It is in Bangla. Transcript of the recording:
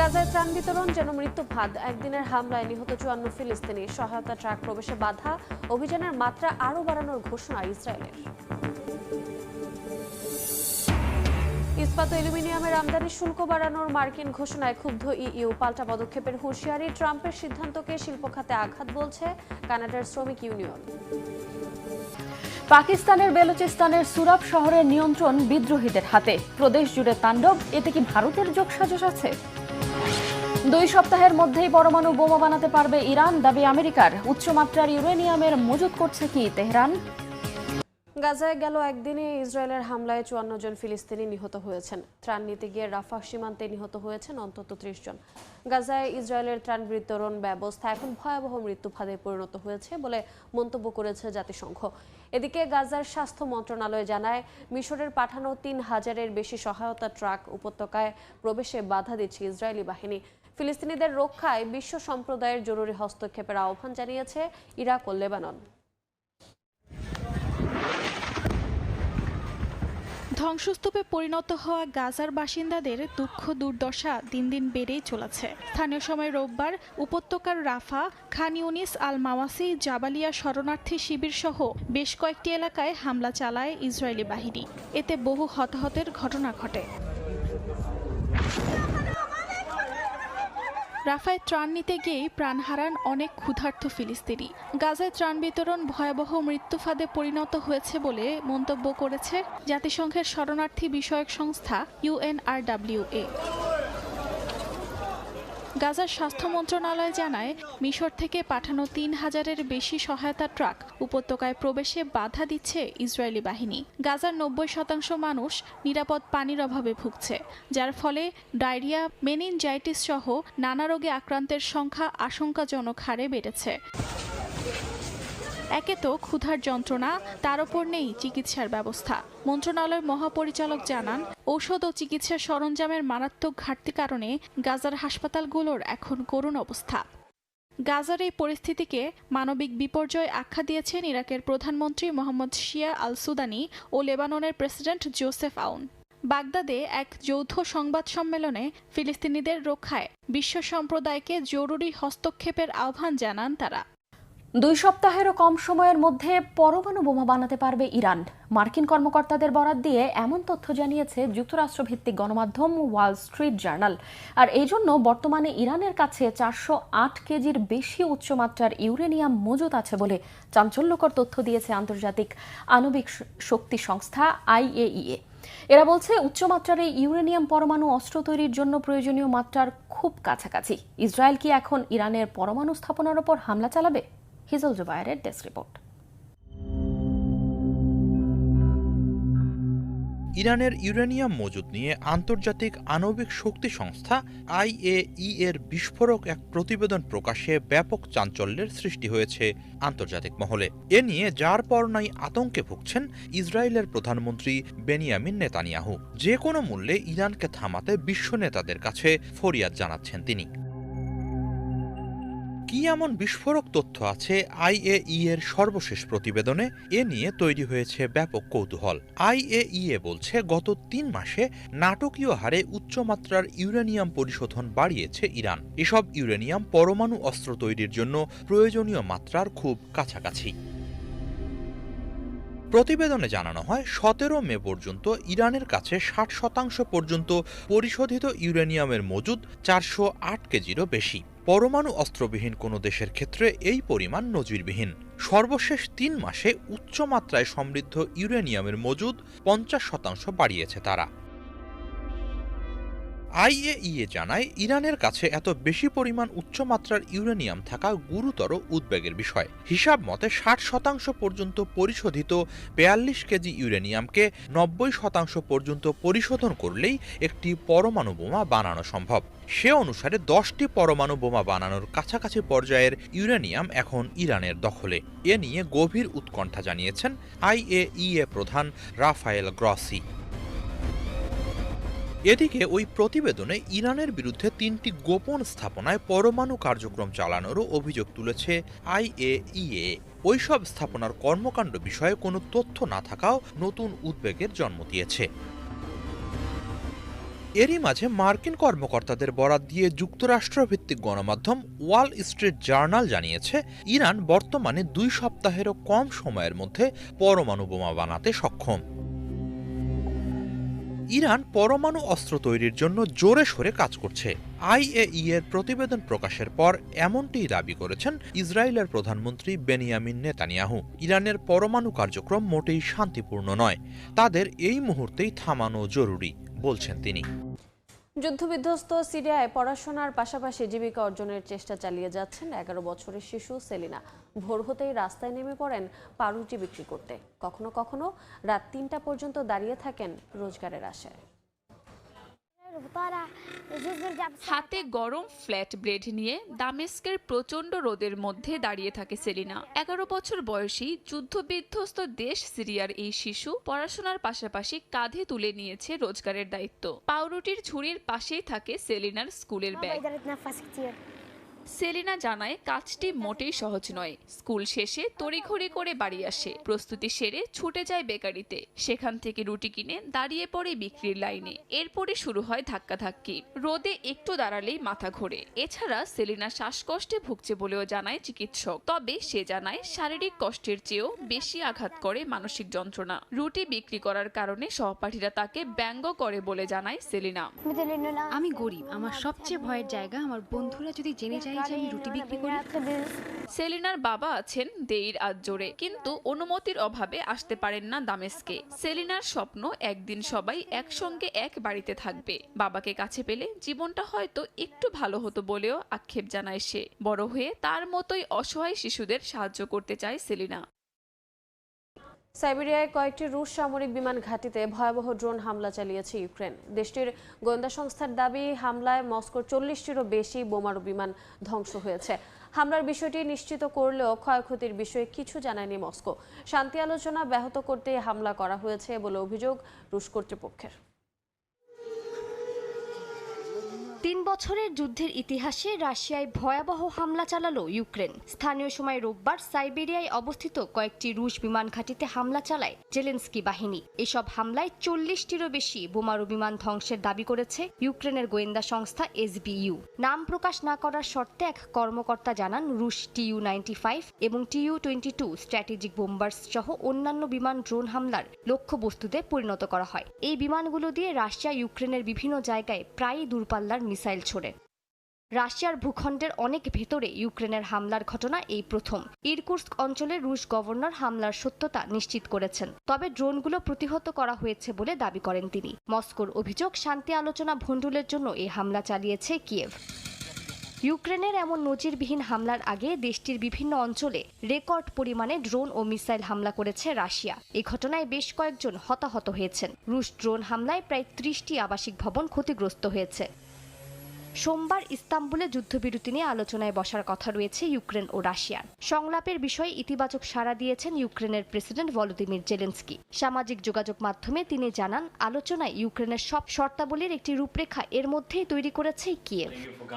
গাজায় ত্রাণ বিতরণ, যেন মৃত্যু ফাঁদ একদিনের হামলায় নিহত চুয়ান্ন ফিলিস্তিনি সহায়তা ট্রাক প্রবেশে বাধা, অভিযানের মাত্রা আরও বাড়ানোর ঘোষণা ইসরায়েলের। ইস্পাত অ্যালুমিনিয়ামের আমদানি শুল্ক বাড়ানোর মার্কিন ঘোষণায় ক্ষুব্ধ ইইউ। পাল্টা পদক্ষেপের হুঁশিয়ারি, ট্রাম্পের সিদ্ধান্তকে শিল্প খাতে আঘাত বলছে কানাডার শ্রমিক ইউনিয়ন। পাকিস্তানের বেলুচিস্তানের সুরাব শহরের নিয়ন্ত্রণ বিদ্রোহীদের হাতে। প্রদেশ জুড়ে তাণ্ডব, এতে কি ভারতের যোগসাজশ আছে? দুই সপ্তাহের মধ্যেই পরমাণু বোমা বানাতে পারবে ইরান, দাবি আমেরিকার। উচ্চমাত্রার ইউরেনিয়ামের মজুত করছে কি তেহরান? গাজায় গেল একদিনে ইসরায়েলের হামলায় চুয়ান্ন জন ফিলিস্তিনি নিহত হয়েছেন। ত্রাণ নিতে গিয়ে রাফা সীমান্তে নিহত হয়েছেন অন্তত ত্রিশ জন। গাজায় ইসরায়েলের ত্রাণ বিতরণ ব্যবস্থা এখন ভয়াবহ মৃত্যু ফাঁদে পরিণত হয়েছে বলে মন্তব্য করেছে জাতিসংঘ। এদিকে গাজার স্বাস্থ্য মন্ত্রণালয় জানায়, মিশরের পাঠানো তিন হাজারের বেশি সহায়তা ট্রাক উপত্যকায় প্রবেশে বাধা দিচ্ছে ইসরায়েলি বাহিনী। ফিলিস্তিনিদের রক্ষায় বিশ্ব সম্প্রদায়ের জরুরি হস্তক্ষেপের আহ্বান জানিয়েছে ইরাক ও লেবানন। ধ্বংসস্তূপে পরিণত হওয়া গাজার বাসিন্দাদের দুঃখ দুর্দশা দিন দিন বেড়েই চলেছে। স্থানীয় সময় রোববার উপত্যকার রাফা, খান ইউনিস আল মাওয়াসি জাবালিয়া শরণার্থী শিবির সহ বেশ কয়েকটি এলাকায় হামলা চালায় ইসরায়েলি বাহিনী। এতে বহু হতাহতের ঘটনা ঘটে। রাফায় ত্রাণ নিতে গিয়েই প্রাণ হারান অনেক ক্ষুধার্ত ফিলিস্তিনি। গাজায় ত্রাণ বিতরণ ভয়াবহ মৃত্যুফাদে পরিণত হয়েছে বলে মন্তব্য করেছে জাতিসংঘের শরণার্থী বিষয়ক সংস্থা ইউএনআরডাব্লিউএ গাজার স্বাস্থ্য মন্ত্রণালয় জানায়, মিশর থেকে পাঠানো তিন হাজারের বেশি সহায়তা ট্রাক উপত্যকায় প্রবেশে বাধা দিচ্ছে ইসরায়েলি বাহিনী। গাজার নব্বই শতাংশ মানুষ নিরাপদ পানির অভাবে ভুগছে, যার ফলে ডায়রিয়া, মেনিনজাইটিস সহ নানা রোগে আক্রান্তের সংখ্যা আশঙ্কাজনক হারে বেড়েছে। একে তো ক্ষুধার যন্ত্রণা, তার ওপর নেই চিকিৎসার ব্যবস্থা। মন্ত্রণালয়ের মহাপরিচালক জানান, ঔষধ ও চিকিৎসা সরঞ্জামের মারাত্মক ঘাটতি কারণে গাজার হাসপাতালগুলোর এখন করুণ অবস্থা। গাজার এই পরিস্থিতিকে মানবিক বিপর্যয় আখ্যা দিয়েছেন ইরাকের প্রধানমন্ত্রী মোহাম্মদ শিয়া আল সুদানি ও লেবাননের প্রেসিডেন্ট জোসেফ আউন। বাগদাদে এক যৌথ সংবাদ সম্মেলনে ফিলিস্তিনিদের রক্ষায় বিশ্ব সম্প্রদায়কে জরুরি হস্তক্ষেপের আহ্বান জানান তারা। দুই সপ্তাহেরও কম সময়ের মধ্যে পরমাণু বোমা বানাতে পারবে ইরান। মার্কিন কর্মকর্তাদের বরাত দিয়ে এমন তথ্য জানিয়েছে যুক্তরাষ্ট্রভিত্তিক গণমাধ্যম ওয়াল স্ট্রিট জার্নাল। আর এই জন্য বর্তমানে ইরানের কাছে চারশো আট কেজির বেশি উচ্চমাত্রার ইউরেনিয়াম মজুত আছে বলে চাঞ্চল্যকর তথ্য দিয়েছে আন্তর্জাতিক আণবিক শক্তি সংস্থা আইএইএ। এরা বলছে, উচ্চমাত্রার এই ইউরেনিয়াম পরমাণু অস্ত্র তৈরির জন্য প্রয়োজনীয় মাত্রার খুব কাছাকাছি। ইসরায়েল কি এখন ইরানের পরমাণু স্থাপনার ওপর হামলা চালাবে? হিজল জুবায়ের ডেস্ক রিপোর্ট ইরানের ইউরেনিয়াম মজুদ নিয়ে আন্তর্জাতিক আণবিক শক্তি সংস্থা আইএই এর বিস্ফোরক এক প্রতিবেদন প্রকাশে ব্যাপক চাঞ্চল্যের সৃষ্টি হয়েছে আন্তর্জাতিক মহলে। এ নিয়ে যার পর নাই আতঙ্কে ভুগছেন ইসরায়েলের প্রধানমন্ত্রী বেনিয়ামিন নেতানিয়াহু। যে কোনো মূল্যে ইরানকে থামাতে বিশ্ব নেতাদের কাছে ফরিয়াদ জানাচ্ছেন তিনি। কি এমন বিস্ফোরক তথ্য আছে আইএই এর সর্বশেষ প্রতিবেদনে? এ নিয়ে তৈরি হয়েছে ব্যাপক কৌতূহল। আইএইএ বলছে, গত তিন মাসে নাটকীয় হারে উচ্চমাত্রার ইউরেনিয়াম পরিশোধন বাড়িয়েছে ইরান। এসব ইউরেনিয়াম পরমাণু অস্ত্র তৈরির জন্য প্রয়োজনীয় মাত্রার খুব কাছাকাছি। প্রতিবেদনে জানানো হয়, সতেরো মে পর্যন্ত ইরানের কাছে ষাট শতাংশ পর্যন্ত পরিশোধিত ইউরেনিয়ামের মজুদ চারশো আট কেজিরও বেশি। পরমাণু অস্ত্রবিহীন কোনো দেশের ক্ষেত্রে এই পরিমাণ নজিরবিহীন। সর্বশেষ তিন মাসে উচ্চমাত্রায় সমৃদ্ধ ইউরেনিয়ামের মজুদ পঞ্চাশ শতাংশ বাড়িয়েছে তারা। আইএইএ জানায়, ইরানের কাছে এত বেশি পরিমাণ উচ্চমাত্রার ইউরেনিয়াম থাকা গুরুতর উদ্বেগের বিষয়। হিসাব মতে, ষাট শতাংশ পর্যন্ত পরিশোধিত বেয়াল্লিশ কেজি ইউরেনিয়ামকে নব্বই শতাংশ পর্যন্ত পরিশোধন করলেই একটি পরমাণু বোমা বানানো সম্ভব। সে অনুসারে, দশটি পরমাণু বোমা বানানোর কাছাকাছি পর্যায়ের ইউরেনিয়াম এখন ইরানের দখলে। এ নিয়ে গভীর উৎকণ্ঠা জানিয়েছেন আইএইএ প্রধান রাফায়েল গ্রসি। এদিকে ওই প্রতিবেদনে ইরানের বিরুদ্ধে তিনটি গোপন স্থাপনায় পরমাণু কার্যক্রম চালানোরও অভিযোগ তুলেছে আইএইএ। ওইসব স্থাপনার কর্মকাণ্ড বিষয়ে কোনো তথ্য না থাকাও নতুন উদ্বেগের জন্ম দিয়েছে। এরই মাঝে মার্কিন কর্মকর্তাদের বরাত দিয়ে যুক্তরাষ্ট্রভিত্তিক গণমাধ্যম ওয়াল স্ট্রিট জার্নাল জানিয়েছে, ইরান বর্তমানে দুই সপ্তাহেরও কম সময়ের মধ্যে পরমাণু বোমা বানাতে সক্ষম। ইরান পরমাণু অস্ত্র তৈরির জন্য জোরে সোরে কাজ করছে। আইএই এর প্রতিবেদন প্রকাশের পর এমনটি দাবি করেছেন ইসরায়েলের প্রধানমন্ত্রী বেনিয়ামিন নেতানিয়াহু। ইরানের পরমাণু কার্যক্রম মোটেই শান্তিপূর্ণ নয়, তাদের এই মুহূর্তেই থামানো জরুরি, বলছেন তিনি। যুদ্ধবিধ্বস্ত সিরিয়ায় পড়াশোনার পাশাপাশি জীবিকা অর্জনের চেষ্টা চালিয়ে যাচ্ছেন এগারো বছরের শিশু সেলিনা। ভোর হতেই রাস্তায় নেমে পড়েন পাউরুটি বিক্রি করতে। কখনো কখনো রাত তিনটা পর্যন্ত দাঁড়িয়ে থাকেন রোজগারের আশায়। হাতে গরম ফ্ল্যাট ব্লেড নিয়ে দামেস্কের প্রচণ্ড রোদের মধ্যে দাঁড়িয়ে থাকে সেলিনা। এগারো বছর বয়সী যুদ্ধ বিধ্বস্ত দেশ সিরিয়ার এই শিশু পড়াশোনার পাশাপাশি কাঁধে তুলে নিয়েছে রোজগারের দায়িত্ব। পাউরুটির ঝুড়ির পাশেই থাকে সেলিনার স্কুলের ব্যাগ। সেলিনা জানায় কাজটি মোটেই সহজ নয়। স্কুল শেষে তড়িঘড়ি করে বাড়ি আসে। প্রস্তুতি সেরে ছুটে যায় বেকারিতে। সেখান থেকে রুটি কিনে দাঁড়িয়ে পড়ে বিক্রির লাইনে। এরপরে শুরু হয় ধাক্কাধাক্কি। রোদে একটু দাঁড়ালেই মাথা ঘোরে। এছাড়া সেলিনা শ্বাসকষ্টে ভুগছে বলেও জানায় চিকিৎসক। তবে সে জানায় শারীরিক কষ্টের চেয়েও বেশি আঘাত করে মানসিক যন্ত্রণা। রুটি বিক্রি করার কারণে সহপাঠীরা তাকে ব্যঙ্গ করে বলে জানায় সেলিনা। আমি গরিব। আমার আচ্ছা, সবচেয়ে ভয়ের জায়গা আমার বন্ধুরা যদি জেনে যায় সেলিনার বাবা আছেন দেইর আজ্জোরে কিন্তু অনুমতির অভাবে আসতে পারেন না দামেস্কে। সেলিনার স্বপ্ন, একদিন সবাই একসঙ্গে এক বাড়িতে থাকবে। বাবাকে কাছে পেলে জীবনটা হয়তো একটু ভালো হতো বলেও আক্ষেপ জানায় সে। বড় হয়ে তার মতোই অসহায় শিশুদের সাহায্য করতে চায় সেলিনা। সাইবেরিয়ায় কয়েকটি রুশ সামরিক বিমান ঘাঁটিতে ভয়াবহ ড্রোন হামলা চালিয়েছে ইউক্রেন। দেশটির গোয়েন্দা সংস্থার দাবি, হামলায় মস্কোর চল্লিশটিরও বেশি বোমারু বিমান ধ্বংস হয়েছে। হামলার বিষয়টি নিশ্চিত করলেও ক্ষয়ক্ষতির বিষয়ে কিছু জানায়নি মস্কো। শান্তি আলোচনা ব্যাহত করতে হামলা করা হয়েছে বলে অভিযোগ রুশ কর্তৃপক্ষের। তিন বছরের যুদ্ধের ইতিহাসে রাশিয়ায় ভয়াবহ হামলা চালালো ইউক্রেন। স্থানীয় সময় রোববার সাইবেরিয়ায় অবস্থিত কয়েকটি রুশ বিমান ঘাঁটিতে হামলা চালায় জেলেন্সকি বাহিনী। এসব হামলায় চল্লিশটিরও বেশি বোমারু বিমান ধ্বংসের দাবি করেছে ইউক্রেনের গোয়েন্দা সংস্থা এসবিইউ। নাম প্রকাশ না করার শর্তে এক কর্মকর্তা জানান রুশ টিইউ নাইনটি ফাইভ এবং TU twenty two strategic bombers সহ অন্যান্য বিমান ড্রোন হামলার লক্ষ্যবস্তুতে পরিণত করা হয়। এই বিমানগুলো দিয়ে রাশিয়া ইউক্রেনের বিভিন্ন জায়গায় প্রায়ই দূরপাল্লার মিসাইল ছোড়ে। রাশিয়ার ভূখণ্ডের অনেক ভেতরে ইউক্রেনের হামলার ঘটনা এই প্রথম। ইরকুটস্ক অঞ্চলের রুশ গভর্নর হামলার সত্যতা নিশ্চিত করেছেন। তবে ড্রোনগুলো প্রতিহত করা হয়েছে বলে দাবি করেন তিনি। মস্কোর অভিযোগ, শান্তি আলোচনা ভণ্ডুলের জন্য এই হামলা চালিয়েছে কিয়েভ। ইউক্রেনের এমন নজিরবিহীন হামলার আগে দেশটির বিভিন্ন অঞ্চলে রেকর্ড পরিমাণে ড্রোন ও মিসাইল হামলা করেছে রাশিয়া। এই ঘটনায় বেশ কয়েকজন হতাহত হয়েছেন। রুশ ড্রোন হামলায় প্রায় ত্রিশটি আবাসিক ভবন ক্ষতিগ্রস্ত হয়েছে। সোমবার ইস্তাম্বুলে যুদ্ধবিরতি নিয়ে আলোচনায় বসার কথা রয়েছে ইউক্রেন ও রাশিয়ার সংলাপের বিষয়ে ইতিবাচক সাড়া দিয়েছেন ইউক্রেনের প্রেসিডেন্ট ভলোদিমির জেলেন্সকি। সামাজিক যোগাযোগ মাধ্যমে তিনি জানান, আলোচনায় ইউক্রেনের সব শর্তাবলীর একটি রূপরেখা এর মধ্যেই তৈরি করেছে কিয়েভ।